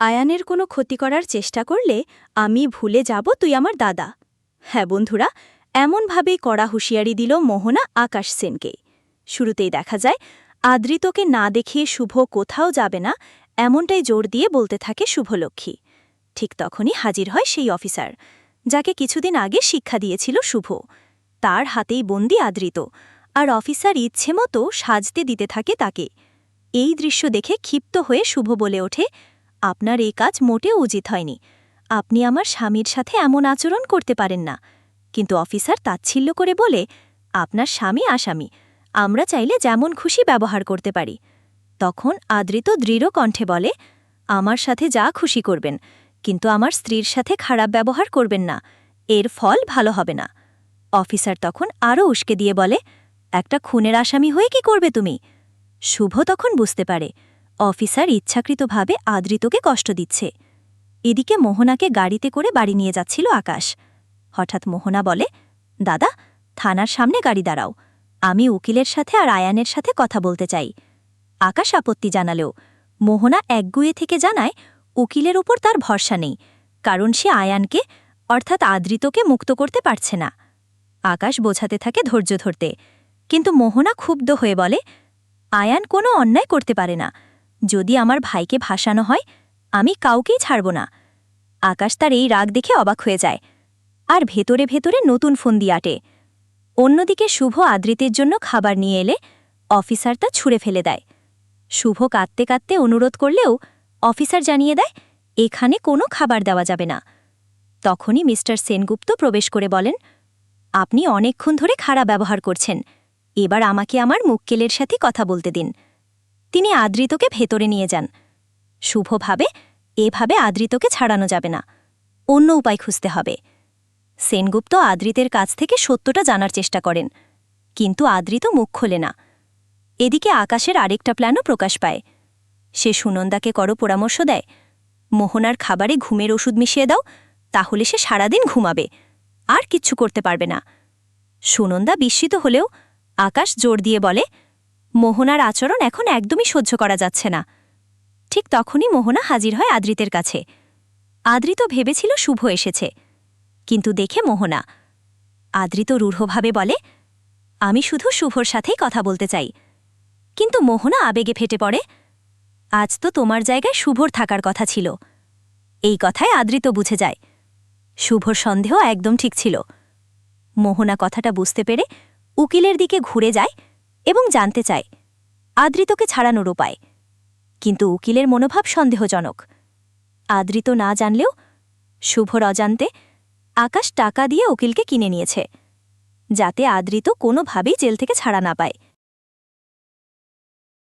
আয়ানের কোনো ক্ষতি করার চেষ্টা করলে আমি ভুলে যাব তুই আমার দাদা। হ্যাঁ বন্ধুরা, এমনভাবেই কড়া হুঁশিয়ারি দিল মোহনা আকাশ সেনকে শুরুতেই দেখা যায় আদৃতকে না দেখিয়ে শুভ কোথাও যাবে না, এমনটাই জোর দিয়ে বলতে থাকে শুভলক্ষ্মী। ঠিক তখনই হাজির হয় সেই অফিসার, যাকে কিছুদিন আগে শিক্ষা দিয়েছিল শুভ। তার হাতেই বন্দি আদৃত আর অফিসার ইচ্ছে মতো সাজতে দিতে থাকে তাকে। এই দৃশ্য দেখে ক্ষিপ্ত হয়ে শুভ বলে ওঠে আপনার এই কাজ মোটেও উচিত হয়নি। আপনি আমার স্বামীর সাথে এমন আচরণ করতে পারেন না। কিন্তু অফিসার তাচ্ছিল্য করে বলে, আপনার স্বামী আসামি। আমরা চাইলে যেমন খুশি ব্যবহার করতে পারি। তখন আদৃত দৃঢ় কণ্ঠে বলে, আমার সাথে যা খুশি করবেন, কিন্তু আমার স্ত্রীর সাথে খারাপ ব্যবহার করবেন না। এর ফল ভালো হবে না। অফিসার তখন আরও উস্কে দিয়ে বলে, একটা খুনের আসামি হয়ে কি করবে তুমি? শুভ তখন বুঝতে পারে অফিসার ইচ্ছাকৃতভাবে আদৃতকে কষ্ট দিচ্ছে। এদিকে মোহনাকে গাড়িতে করে বাড়ি নিয়ে যাচ্ছিল আকাশ। হঠাৎ মোহনা বলে, দাদা, থানার সামনে গাড়ি দাঁড়াও। আমি উকিলের সাথে আর আয়ানের সাথে কথা বলতে চাই। আকাশ আপত্তি জানালেও মোহনা একগুয়ে থেকে জানায়, উকিলের ওপর তার ভরসা নেই, কারণ সে আয়ানকে, অর্থাৎ আদৃতকে মুক্ত করতে পারছে না। আকাশ বোঝাতে থাকে ধৈর্য ধরতে, কিন্তু মোহনা ক্ষুব্ধ হয়ে বলে, আয়ান কোনো অন্যায় করতে পারে না। যদি আমার ভাইকে ভাসানো হয়, আমি কাউকেই ছাড়ব না। আকাশ তার এই রাগ দেখে অবাক হয়ে যায়। আর ভেতরে ভেতরে নতুন ফোন দিয়ে আটে। অন্যদিকে শুভ আদৃতের জন্য খাবার নিয়ে এলে অফিসার তা ছুঁড়ে ফেলে দেয়। শুভ কাঁদতে কাঁদতে অনুরোধ করলেও অফিসার জানিয়ে দেয়, এখানে কোনো খাবার দেওয়া যাবে না। তখনই মিস্টার সেনগুপ্ত প্রবেশ করে বলেন, আপনি অনেকক্ষণ ধরে খারাপ ব্যবহার করছেন। এবার আমাকে আমার মুক্কেলের সাথে কথা বলতে দিন। তিনি আদৃতকে ভেতরে নিয়ে যান। শুভভাবে এভাবে আদৃতকে ছাড়ানো যাবে না। অন্য উপায় খুঁজতে হবে। সেনগুপ্ত আদৃতের কাছ থেকে সত্যটা জানার চেষ্টা করেন, কিন্তু আদৃত মুখ খোলে না। এদিকে আকাশের আরেকটা প্ল্যানও প্রকাশ পায়। সে সুনন্দাকে করো পরামর্শ দেয়, মোহনার খাবারে ঘুমের ওষুধ মিশিয়ে দাও, তাহলে সে সারাদিন ঘুমাবে, আর কিচ্ছু করতে পারবে না। সুনন্দা বিস্মিত হলেও আকাশ জোর দিয়ে বলে মোহনার আচরণ এখন একদমই সহ্য করা যাচ্ছে না। ঠিক তখনই মোহনা হাজির হয় আদৃতের কাছে। আদৃত ভেবেছিল শুভ এসেছে। কিন্তু দেখে মোহনা আদৃত রূঢ়ভাবে বলে, আমি শুধু শুভর সাথেই কথা বলতে চাই। কিন্তু মোহনা আবেগে ফেটে পড়ে, আজ তো তোমার জায়গায় শুভর থাকার কথা ছিল। এই কথায় আদৃত বুঝে যায়, শুভর সন্দেহ একদম ঠিক ছিল। মোহনা কথাটা বুঝতে পেরে উকিলের দিকে ঘুরে যায় এবং জানতে চায় আদৃতকে ছাড়ানোর উপায়। কিন্তু উকিলের মনোভাব সন্দেহজনক। আদৃত না জানলেও শুভর অজান্তে আকাশ টাকা দিয়ে উকিলকে কিনে নিয়েছে, যাতে আদৃত কোনোভাবেই জেল থেকে ছাড়া না পায়।